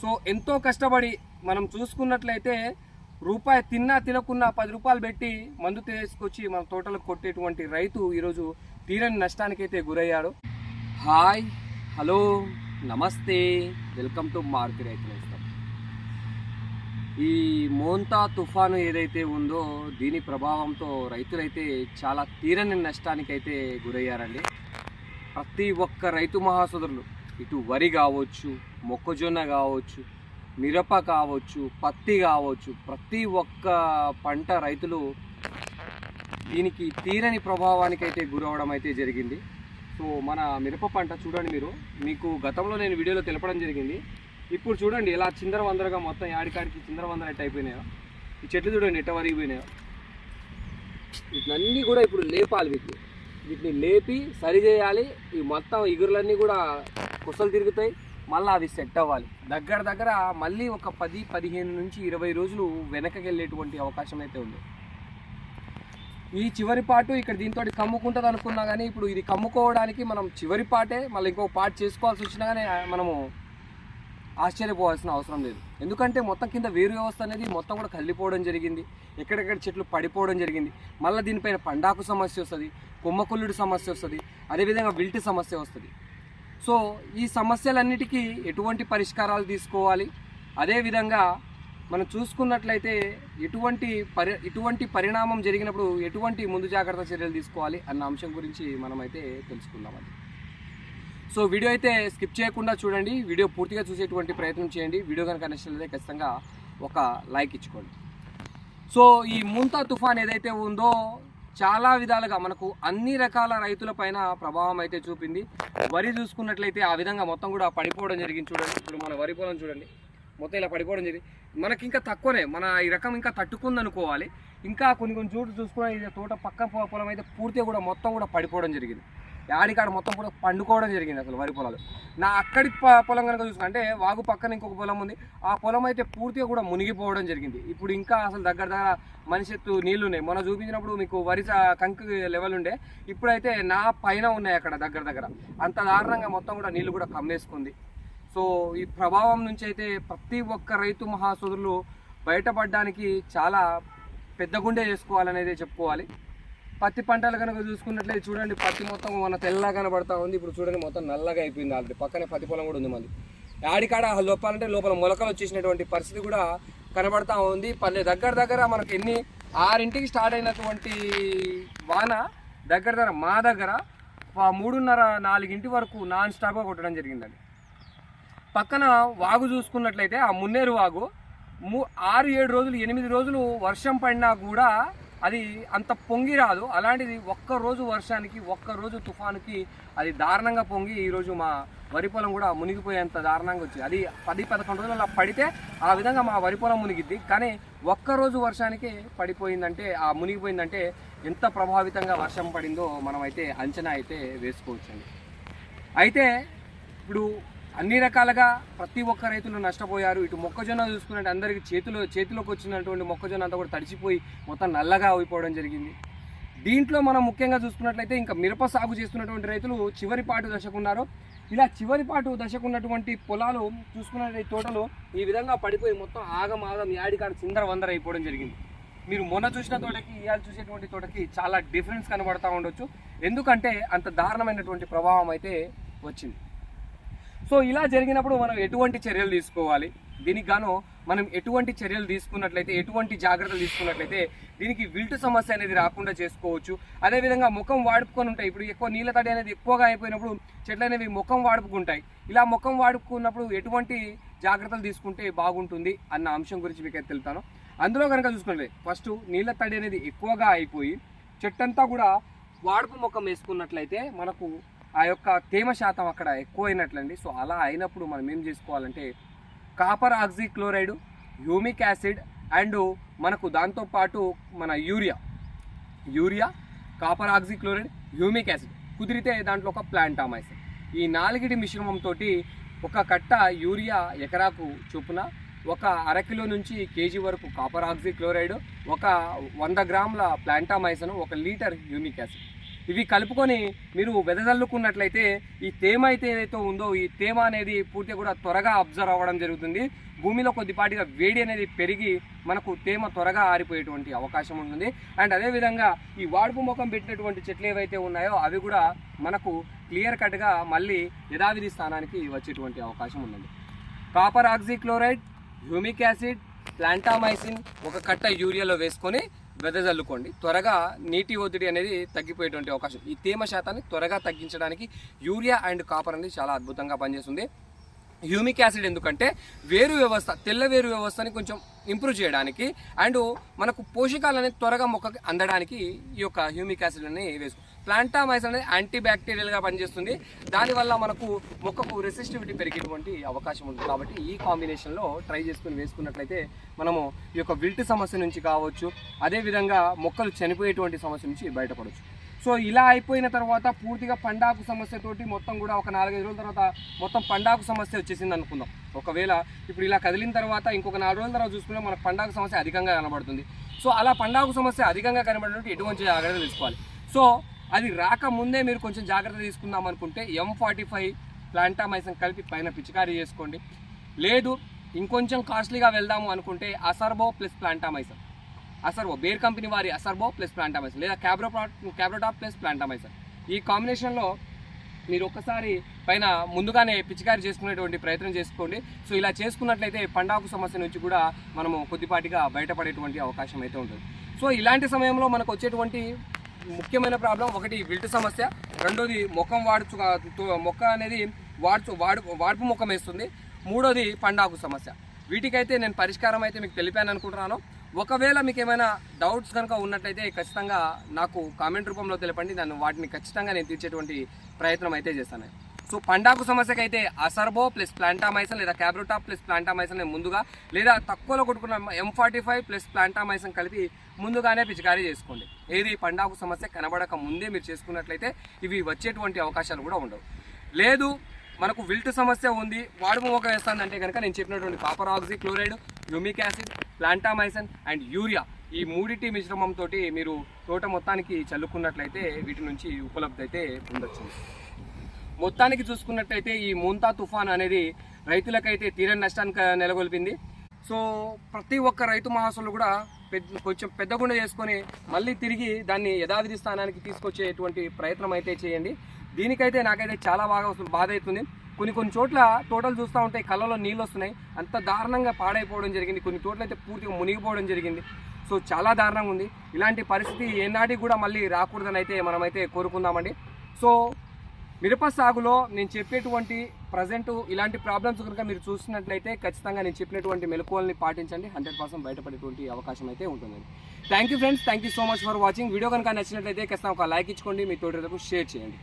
So ఎంతో కష్టపడి మనం చూసుకున్నట్లయితే రూపాయి తిన్నా తినకున్నా పది రూపాయలు పెట్టి మందు తీసుకొచ్చి మన తోటలకు కొట్టేటువంటి రైతు ఈరోజు తీరని నష్టానికైతే గురయ్యాడు హాయ్ హలో నమస్తే welcome to market Rythu Nestham. ఈ మోంతా తుఫాను ఏదైతే ఉందో దీని ప్రభావంతో రైతులైతే చాలా తీరని నష్టానికైతే గురయ్యారండి ప్రతి ఒక్క రైతు మహాసోదరులు ఇటు వరి కావచ్చు మొక్కజొన్న కావచ్చు మిరప కావచ్చు పత్తి కావచ్చు ప్రతి ఒక్క పంట రైతులు దీనికి తీరని ప్రభావానికి అయితే గురవడం అయితే జరిగింది. సో మన మిరప పంట చూడండి మీరు. మీకు గతంలో నేను వీడియోలో తెలపడం జరిగింది. ఇప్పుడు చూడండి ఎలా చిందర వందరగా మొత్తం యాడికాడికి చిందరవందర అయిపోయినాయో. ఈ చెట్లు చూడండి ఎట్ట వరిగిపోయినాయో. వీటినన్నీ కూడా ఇప్పుడు లేపాలి వీటిని. వీటిని లేపి సరి చేయాలి. ఈ మొత్తం ఇగురులన్నీ కూడా కుసలు తిరుగుతాయి. మళ్ళీ అవి సెట్ అవ్వాలి. దగ్గర దగ్గర మళ్ళీ ఒక పది పదిహేను నుంచి ఇరవై రోజులు వెనకకి వెళ్ళేటువంటి అవకాశం అయితే ఉంది. ఈ చివరి పాటు ఇక్కడ దీంతో కమ్ముకుంటుంది అనుకున్నా కానీ ఇప్పుడు ఇది కమ్ముకోవడానికి మనం చివరి పాటే మళ్ళీ ఇంకో పార్ట్ చేసుకోవాల్సి వచ్చినా కానీ మనము ఆశ్చర్యపోవాల్సిన అవసరం లేదు. ఎందుకంటే మొత్తం కింద వేరు వ్యవస్థ అనేది మొత్తం కూడా కళ్ళిపోవడం జరిగింది. ఎక్కడెక్కడ చెట్లు పడిపోవడం జరిగింది. మళ్ళీ దీనిపైన పండాకు సమస్య వస్తుంది కొమ్మకొల్లుడి సమస్య వస్తుంది అదేవిధంగా విల్టి సమస్య వస్తుంది. సో ఈ సమస్యలన్నిటికీ ఎటువంటి పరిష్కారాలు తీసుకోవాలి? అదేవిధంగా మనం చూసుకున్నట్లయితే ఎటువంటి పరి ఇటువంటి పరిణామం జరిగినప్పుడు ఎటువంటి ముందు జాగ్రత్త చర్యలు తీసుకోవాలి అన్న అంశం గురించి మనమైతే తెలుసుకుందామండి. సో వీడియో అయితే స్కిప్ చేయకుండా చూడండి. వీడియో పూర్తిగా చూసేటువంటి ప్రయత్నం చేయండి. వీడియో కనుక నచ్చినట్లయితే ఖచ్చితంగా ఒక లైక్ ఇచ్చుకోండి. సో ఈ ముంతా తుఫాన్ ఏదైతే ఉందో చాలా విధాలుగా మనకు అన్ని రకాల రైతుల పైన ప్రభావం అయితే చూపింది. వరి చూసుకున్నట్లయితే ఆ విధంగా మొత్తం కూడా పడిపోవడం జరిగింది చూడండి. ఇప్పుడు మన వరి పొలం చూడండి. మొత్తం ఇలా పడిపోవడం జరిగింది. మనకి ఇంకా తక్కువనే. మన ఈ రకం ఇంకా తట్టుకుంది అనుకోవాలి ఇంకా కొన్ని కొన్ని చోట్ల చూసుకున్న తోట పక్క పొ- పొలం అయితే పూర్తిగా కూడా మొత్తం కూడా పడిపోవడం జరిగింది. యాడికాడ మొత్తం కూడా పండుకోవడం జరిగింది అసలు వరి పొలాలు. నా అక్కడి పొలం కనుక చూసుకుంటే వాగు పక్కన ఇంకొక పొలం ఉంది. ఆ పొలం అయితే పూర్తిగా కూడా మునిగిపోవడం జరిగింది. ఇప్పుడు ఇంకా అసలు దగ్గర దగ్గర మనిషి ఎత్తు నీళ్ళు ఉన్నాయి. మొన్న చూపించినప్పుడు మీకు వరి కంకి లెవెల్ ఉండే. ఇప్పుడైతే నా పైన ఉన్నాయి అక్కడ దగ్గర దగ్గర. అంత దారుణంగా మొత్తం కూడా నీళ్ళు కూడా కమ్మేసుకుంది. సో ఈ ప్రభావం నుంచి అయితే ప్రతి ఒక్క రైతు మహాసోదరులు బయటపడడానికి చాలా పెద్ద గుండె చేసుకోవాలనేది చెప్పుకోవాలి. పత్తి పంటలు కనుక చూసుకున్నట్లయితే చూడండి పత్తి మొత్తం మన తెల్లగా కనబడతా ఉంది. ఇప్పుడు చూడండి మొత్తం నల్లగా అయిపోయింది ఆల్రెడీ. పక్కనే పత్తి పొలం కూడా ఉంది మంది ఆడికాడ లోపాలంటే లోపల మొలకలు వచ్చేసినటువంటి పరిస్థితి కూడా కనబడతా ఉంది. పల్లె దగ్గర దగ్గర మనకు ఎన్ని ఆరింటికి స్టార్ట్ అయినటువంటి వాన దగ్గర దగ్గర మా దగ్గర మూడున్నర నాలుగింటి వరకు నాన్ స్టాప్గా కొట్టడం జరిగిందండి. పక్కన వాగు చూసుకున్నట్లయితే ఆ మున్నేరు వాగు మూ ఆరు ఏడు రోజులు ఎనిమిది రోజులు వర్షం పడినా కూడా అది అంత పొంగి రాదు. అలాంటిది ఒక్క రోజు వర్షానికి ఒక్క రోజు తుఫానుకి అది దారుణంగా పొంగి ఈరోజు మా వరి పొలం కూడా మునిగిపోయేంత దారుణంగా వచ్చింది. అది పది పదకొండు రోజులు అలా పడితే ఆ విధంగా మా వరి పొలం మునిగిద్ది. కానీ ఒక్క రోజు వర్షానికి పడిపోయిందంటే ఆ మునిగిపోయిందంటే ఎంత ప్రభావితంగా వర్షం పడిందో మనం అయితే అంచనా అయితే వేసుకోవచ్చండి. అయితే ఇప్పుడు అన్ని రకాలుగా ప్రతి ఒక్క రైతులు నష్టపోయారు. ఇటు మొక్కజొన్న చూసుకున్నట్టు అందరికి చేతిలో చేతిలోకి వచ్చినటువంటి మొక్కజొన్న అంతా కూడా తడిచిపోయి మొత్తం నల్లగా అయిపోవడం జరిగింది. దీంట్లో మనం ముఖ్యంగా చూసుకున్నట్లయితే ఇంకా మిరప సాగు చేస్తున్నటువంటి రైతులు చివరి పాటు దశకున్నారు. ఇలా చివరి పాటు దశకున్నటువంటి పొలాలు చూసుకున్నటువంటి తోటలు ఈ విధంగా పడిపోయి మొత్తం ఆగం ఆగం యాడికాడ చిందర వందర అయిపోవడం జరిగింది. మీరు మొన్న చూసిన తోటకి ఇవాళ చూసేటువంటి తోటకి చాలా డిఫరెన్స్ కనబడతా ఉండొచ్చు. ఎందుకంటే అంత దారుణమైనటువంటి ప్రభావం అయితే వచ్చింది. సో ఇలా జరిగినప్పుడు మనం ఎటువంటి చర్యలు తీసుకోవాలి? దీనికి గాను మనం ఎటువంటి చర్యలు తీసుకున్నట్లయితే ఎటువంటి జాగ్రత్తలు తీసుకున్నట్లయితే దీనికి విల్టు సమస్య అనేది రాకుండా చేసుకోవచ్చు. అదేవిధంగా ముఖం వాడుకొని ఉంటాయి. ఇప్పుడు ఎక్కువ నీళ్ళ తడి అనేది ఎక్కువగా అయిపోయినప్పుడు చెట్లు అనేవి ముఖం వాడుకుంటాయి. ఇలా ముఖం వాడుకున్నప్పుడు ఎటువంటి జాగ్రత్తలు తీసుకుంటే బాగుంటుంది అన్న అంశం గురించి మీకు అయితే తెలుపుతాను. అందులో కనుక చూసుకుంటే ఫస్ట్ నీళ్ళ తడి అనేది ఎక్కువగా అయిపోయి చెట్టంతా కూడా వాడుపు ముఖం వేసుకున్నట్లయితే మనకు ఆ యొక్క తేమ శాతం అక్కడ ఎక్కువైనట్లండి. సో అలా అయినప్పుడు మనం ఏం చేసుకోవాలంటే copper oxychloride humic acid and మనకు దాంతోపాటు మన urea urea copper oxychloride humic acid కుదిరితే దాంట్లో ఒక ప్లాంటామైసిన్. ఈ నాలుగిటి మిశ్రమంతో ఒక కట్ట యూరియా ఎకరాకు చొప్పున ఒక అరకిలో నుంచి కేజీ వరకు కాపర్ ఆక్సిక్లోరైడ్ ఒక వంద గ్రాముల ప్లాంటామైసన్ ఒక లీటర్ హ్యూమిక్ యాసిడ్. ఇవి కలుపుకొని మీరు వెదజల్లుకున్నట్లయితే ఈ తేమ అయితే ఏదైతే ఉందో ఈ తేమ అనేది పూర్తిగా కూడా త్వరగా అబ్జర్వ్ అవ్వడం జరుగుతుంది. భూమిలో కొద్దిపాటిగా వేడి అనేది పెరిగి మనకు తేమ త్వరగా ఆరిపోయేటువంటి అవకాశం ఉంటుంది. అండ్ అదేవిధంగా ఈ వాడుపు ముఖం పెట్టినటువంటి చెట్లు ఏవైతే ఉన్నాయో అవి కూడా మనకు క్లియర్ కట్గా మళ్ళీ యథావిధి స్థానానికి వచ్చేటువంటి అవకాశం ఉంటుంది copper oxychloride humic acid plantomycin ఒక కట్ట యూరియాలో వేసుకొని వెదజల్లుకోండి త్వరగా నీటి ఒత్తిడి అనేది తగ్గిపోయేటువంటి అవకాశం. ఈ తేమ శాతాన్ని త్వరగా తగ్గించడానికి యూరియా అండ్ కాపర్ అనేది చాలా అద్భుతంగా పనిచేస్తుంది. హ్యూమిక్ యాసిడ్ ఎందుకంటే వేరు వ్యవస్థ తెల్ల వేరు వ్యవస్థని కొంచెం ఇంప్రూవ్ చేయడానికి అండ్ మనకు పోషకాలు అనేది త్వరగా మొక్కకి అందడానికి ఈ యొక్క హ్యూమిక్ యాసిడ్ అనేది వేసుకో ప్లాంటామైస్ అనేది యాంటీ బ్యాక్టీరియల్గా పనిచేస్తుంది దానివల్ల మనకు మొక్కకు రెసిస్టివిటీ పెరిగేటువంటి అవకాశం ఉంటుంది. కాబట్టి ఈ కాంబినేషన్లో ట్రై చేసుకుని వేసుకున్నట్లయితే మనము ఈ యొక్క విల్ట్ సమస్య నుంచి కావచ్చు అదేవిధంగా మొక్కలు చనిపోయేటువంటి సమస్య నుంచి బయటపడవచ్చు సో ఇలా అయిపోయిన తర్వాత పూర్తిగా పండాకు సమస్యతోటి మొత్తం కూడా ఒక నాలుగైదు రోజుల తర్వాత మొత్తం పండాకు సమస్య వచ్చేసింది అనుకుందాం. ఒకవేళ ఇప్పుడు ఇలా కదిలిన తర్వాత ఇంకొక నాలుగు రోజుల తర్వాత చూసుకుంటే మనకు పండాకు సమస్య అధికంగా కనబడుతుంది. సో అలా పండాకు సమస్య అధికంగా కనబడినట్టు ఎటువంటి జాగ్రత్త తీసుకోవాలి. సో అది రాకముందే మీరు కొంచెం జాగ్రత్త తీసుకుందాం అనుకుంటే ఎం ఫార్టీ ఫైవ్ ప్లాంటామైసన్ కలిపి పైన పిచికారీ చేసుకోండి. లేదు ఇంకొంచెం కాస్ట్లీగా వెళ్దాము అనుకుంటే అసర్బో ప్లస్ ప్లాంటామైసన్ అసర్బో బేర్ కంపెనీ వారి అసర్బో ప్లస్ ప్లాంటామైసన్ లేదా క్యాబ్రో క్యాబ్రోటాప్ ప్లస్ ప్లాంటామైసన్ ఈ కాంబినేషన్లో మీరు ఒక్కసారి పైన ముందుగానే పిచికారి చేసుకునేటువంటి ప్రయత్నం చేసుకోండి. సో ఇలా చేసుకున్నట్లయితే పండాకు సమస్య నుంచి కూడా మనము కొద్దిపాటిగా బయటపడేటువంటి అవకాశం అయితే ఉంటుంది. సో ఇలాంటి సమయంలో మనకు వచ్చేటువంటి ముఖ్యమైన ప్రాబ్లం ఒకటి విల్ట్ సమస్య. రెండోది ముఖం వాడుచు మొక్క అనేది వాడుచు వాడు వాడుపు ముఖం వేస్తుంది. మూడోది పండాకు సమస్య. వీటికైతే నేను పరిష్కారం అయితే మీకు తెలిపాను అనుకుంటున్నాను. ఒకవేళ మీకు ఏమైనా డౌట్స్ కనుక ఉన్నట్లయితే ఖచ్చితంగా నాకు కామెంట్ రూపంలో తెలపండి. దాన్ని వాటిని ఖచ్చితంగా నేను తీర్చేటువంటి ప్రయత్నం అయితే చేస్తాను. సో పండాకు సమస్యకి అయితే అసర్బో ప్లస్ ప్లాంటామైసన్ లేదా క్యాబ్రోటాప్ ప్లస్ ప్లాంటామైసన్ నేను ముందుగా లేదా తక్కువలో కొట్టుకున్న M forty five plus plantomycin కలిపి ముందుగానే పిచికారీ చేసుకోండి. ఏది పండాకు సమస్య కనబడక ముందే మీరు చేసుకున్నట్లయితే ఇవి వచ్చేటువంటి అవకాశాలు కూడా ఉండవు. లేదు మనకు విల్ట్ సమస్య ఉంది. వాడుము ఒక వేస్తానంటే కనుక నేను చెప్పినటువంటి copper oxychloride humic acid plantomycin and urea ఈ మూడిటి మిశ్రమంతో మీరు తోట మొత్తానికి చల్లుకున్నట్లయితే వీటి నుంచి ఉపలబ్ధి అయితే ఉండొచ్చు మొత్తానికి చూసుకున్నట్టయితే ఈ మూంతా తుఫాన్ అనేది రైతులకైతే తీరని నష్టానికి నెలకొల్పింది. సో ప్రతి ఒక్క రైతు మహాసులు కూడా పెద్ద కొంచెం పెద్ద గుండె చేసుకొని మళ్ళీ తిరిగి దాన్ని యథావిధి స్థానానికి తీసుకొచ్చేటువంటి ప్రయత్నం అయితే చేయండి. దీనికైతే నాకైతే చాలా బాగా బాధ అవుతుంది. కొన్ని కొన్ని చోట్ల తోటలు చూస్తూ ఉంటే కళ్ళలో నీళ్ళు వస్తున్నాయి. అంత దారుణంగా పాడైపోవడం జరిగింది. కొన్ని చోట్ల అయితే పూర్తిగా మునిగిపోవడం జరిగింది. సో చాలా దారుణంగా ఉంది. ఇలాంటి పరిస్థితి ఏనాటికి కూడా మళ్ళీ రాకూడదని అయితే మనమైతే కోరుకుందామండి. సో మిరప సాగులో నేను చెప్పేటువంటి ప్రజెంట్ ఇలాంటి ప్రాబ్లమ్స్ కనుక మీరు చూసినట్లయితే ఖచ్చితంగా నేను చెప్పినటువంటి మెలకువల్ని పాటించండి. హండ్రెడ్ పర్సెంట్ బయటపడేటువంటి అవకాశం అయితే ఉంటుంది thank you friends thank you so much for watching video కనుక నచ్చినట్లయితే ఖచ్చితంగా ఒక లైక్ ఇచ్చుకోండి. మీ తోటి షేర్ చేయండి.